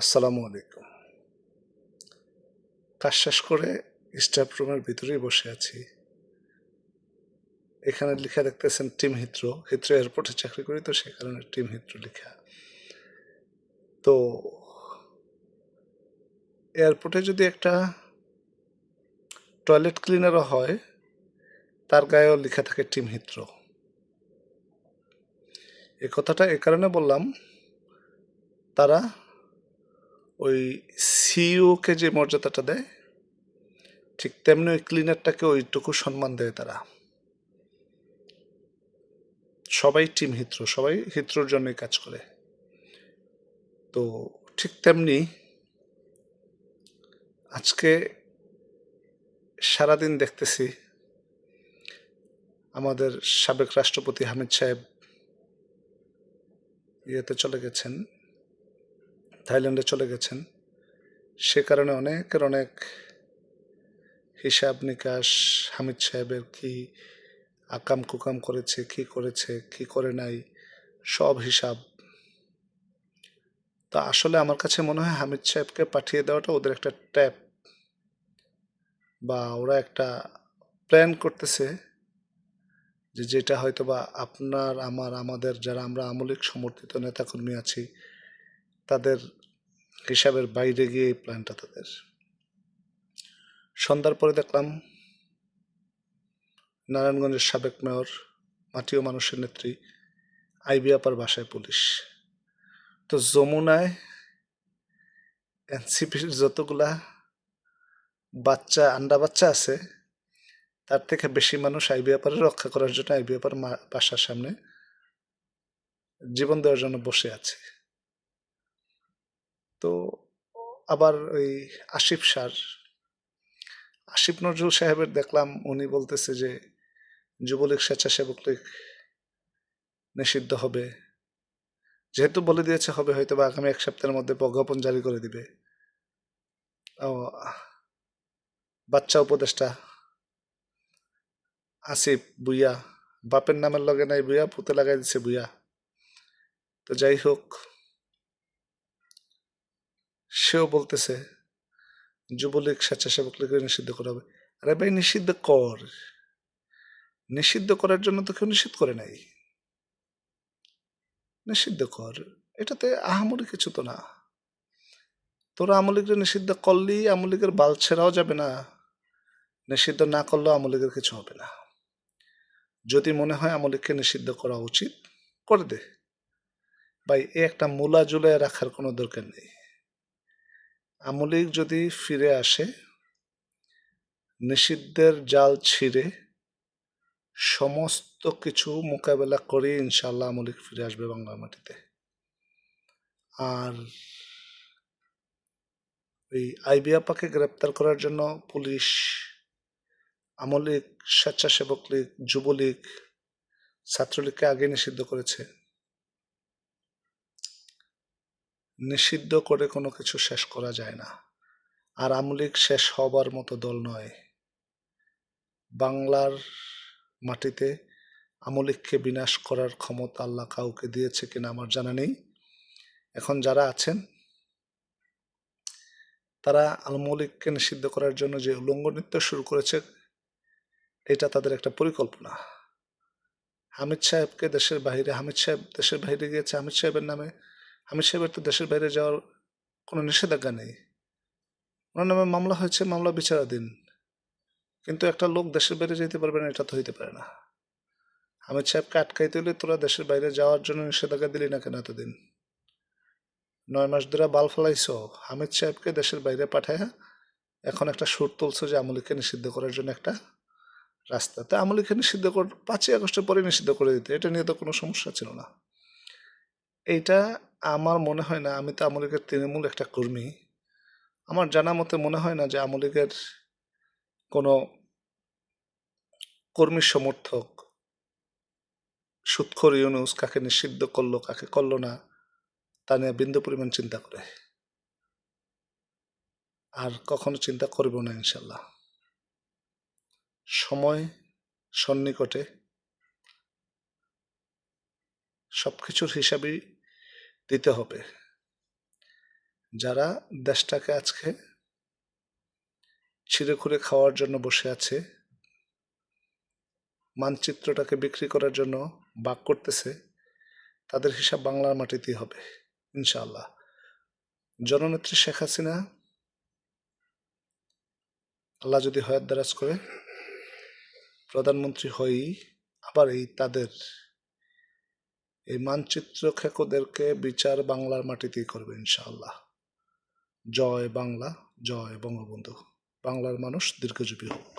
আসসালামু আলাইকুম। কাজ শেষ করে স্টাফ রুমের ভিতরেই বসে আছি। এখানে লেখা দেখতেছেন টিম হিত্রো। হিত্রো এয়ারপোর্টে চাকরি করি তো সে কারণে টিম হিত্রো লেখা। তো এয়ারপোর্টে যদি একটা টয়লেট ক্লিনারও হয়, তার গায়েও লেখা থাকে টিম হিত্রো। এ কথাটা এ কারণে বললাম, তারা ওই সিইওকে যে মর্যাদাটা দেয়, ঠিক তেমনি ওই ক্লিনারটাকে ওইটুকু সম্মান দেয় তারা। সবাই টিম হিত্র, সবাই হিত্রর জন্যই কাজ করে। তো ঠিক তেমনি আজকে সারাদিন দেখতেছি আমাদের সাবেক রাষ্ট্রপতি হামিদ সাহেব ইয়েতে চলে গেছেন। থাইল্যান্ডে চলে গেছেন। সে কারণে অনেকের অনেক হিসাব নিকাশ, হামিদ সাহেবের কি আকাম কুকাম করেছে, কি করেছে, কি করে নাই, সব হিসাব। তা আসলে আমার কাছে মনে হয় হামিদ সাহেবকে পাঠিয়ে দেওয়াটা ওদের একটা ট্যাপ বা ওরা একটা প্ল্যান করতেছে যে যেটা হয়তো বা আপনার, আমার, আমাদের যারা আমরা আমলিক সমর্থিত নেতাকর্মী আছি, তাদের হিসাবের বাইরে গিয়ে এই প্ল্যানটা তাদের। সন্ধ্যার পরে দেখলাম নারায়ণগঞ্জের সাবেক মেয়র, মাটিও মানুষের নেত্রী, আইবি আপার বাসায় পুলিশ। তো যমুনায় এনসিপির যতগুলা বাচ্চা, আন্ডা বাচ্চা আছে, তার থেকে বেশি মানুষ আইবি আপারে রক্ষা করার জন্য আইবি আপার বাসার সামনে জীবন দেওয়ার জন্য বসে আছে। তো আবার ওই আসিফ সার আসিফ নজরুল সাহেবের দেখলাম, উনি বলতেছে যে, যুবলীগ স্বেচ্ছাসেবক লীগ নিষিদ্ধ হবে। যেহেতু বলে দিয়েছে, হবে হয়তো বা আগামী এক সপ্তাহের মধ্যে প্রজ্ঞাপন জারি করে দিবে। ও, বাচ্চা উপদেষ্টা আসিফ, বুইয়া। বাপের নামের লগে নাই, বুইয়া পুঁতে লাগাই দিছে বুইয়া। তো যাই হোক সেও বলতেছে, যুবলীগ স্বেচ্ছাসেবক লীগের নিষিদ্ধ করা হবে। আরে ভাই, নিষিদ্ধ কর। নিষিদ্ধ করার জন্য তো কেউ নিষিদ্ধ করে নাই। নিষিদ্ধ কর। এটাতে আহামরি কিছু তো না। তোরা আমলিগের নিষিদ্ধ করলেই আমলিগের বাল ছেড়াও যাবে না। নিষিদ্ধ না করলেও আমলিগের কিছু হবে না। যদি মনে হয় আমলিগকে নিষিদ্ধ করা উচিত, করে দে। ভাই এ একটা মূলা জুলায় রাখার কোনো দরকার নেই। আমলিগ যদি ফিরে আসে, নিষিদ্ধের জাল ছিঁড়ে সমস্ত কিছু মোকাবেলা করে ইনশাল্লাহ আমলিক ফিরে আসবে বাংলার মাটিতে। আর ওই আইবি আপাকে গ্রেপ্তার করার জন্য পুলিশ আমলিক স্বেচ্ছাসেবক লীগ, যুবলীগ, ছাত্রলীগকে আগে নিষিদ্ধ করেছে। নিষিদ্ধ করে কোনো কিছু শেষ করা যায় না। আর আমলিগ শেষ হবার মতো দল নয়। বাংলার মাটিতে আমলিককে বিনাশ করার ক্ষমতা আল্লাহ কাউকে দিয়েছে কিনা আমার জানা নেই। এখন যারা আছেন, তারা আমলিগকে নিষিদ্ধ করার জন্য যে উলঙ্গ নৃত্য শুরু করেছে, এটা তাদের একটা পরিকল্পনা। হামিদ সাহেবকে দেশের বাইরে, হামিদ সাহেব দেশের বাইরে গিয়েছে, হামিদ সাহেবের নামে হামিদ সাহেবের তো দেশের বাইরে যাওয়ার কোনো নিষেধাজ্ঞা নেই। ওনার নামে মামলা হয়েছে, মামলা বিচারাধীন। কিন্তু একটা লোক দেশের বাইরে যেতে পারবে না, এটা তো হইতে পারে না। হামিদ সাহেবকে আটকাইতে হলে তোরা দেশের বাইরে যাওয়ার জন্য নিষেধাজ্ঞা দিলি না কেন এতদিন? নয় মাস ধরে বাল ফেলাইছ। হামিদ সাহেবকে দেশের বাইরে পাঠায় এখন একটা সুর তুলছো যে আমলিকে নিষিদ্ধ করার জন্য একটা রাস্তা। তো আমলিকে নিষিদ্ধ কর, পাঁচই আগস্টের পরে নিষিদ্ধ করে দিতে। এটা নিয়ে তো কোনো সমস্যা ছিল না। এইটা আমার মনে হয় না, আমি তো আমলিগের তৃণমূল একটা কর্মী। আমার জানা মতে মনে হয় না যে আমলিগের কোনো কর্মী সমর্থক সুৎখর ইউনুস কাকে নিষিদ্ধ করল, কাকে করল না, তা নিয়ে বিন্দু পরিমাণ চিন্তা করে। আর কখনো চিন্তা করব না ইনশাল্লাহ সময় সন্নিকটে সব কিছুর হিসাবেই দিতে হবে। যারা দেশটাকে আজকে ছিঁড়ে খুঁড়ে খাওয়ার জন্য বসে আছে, মানচিত্রটাকে বিক্রি করার জন্য বাক করতেছে, তাদের হিসাব বাংলার মাটিতেই হবে, ইনশাআল্লাহ। জননেত্রী শেখ হাসিনা, আল্লাহ যদি হয়াত দারাজ করে প্রধানমন্ত্রী হয়েই আবার এই তাদের এই মানচিত্র খেকোদেরকে বিচার বাংলার মাটিতেই করবে, ইনশাআল্লাহ। জয় বাংলা, জয় বঙ্গবন্ধু। বাংলার মানুষ দীর্ঘজীবী হোক।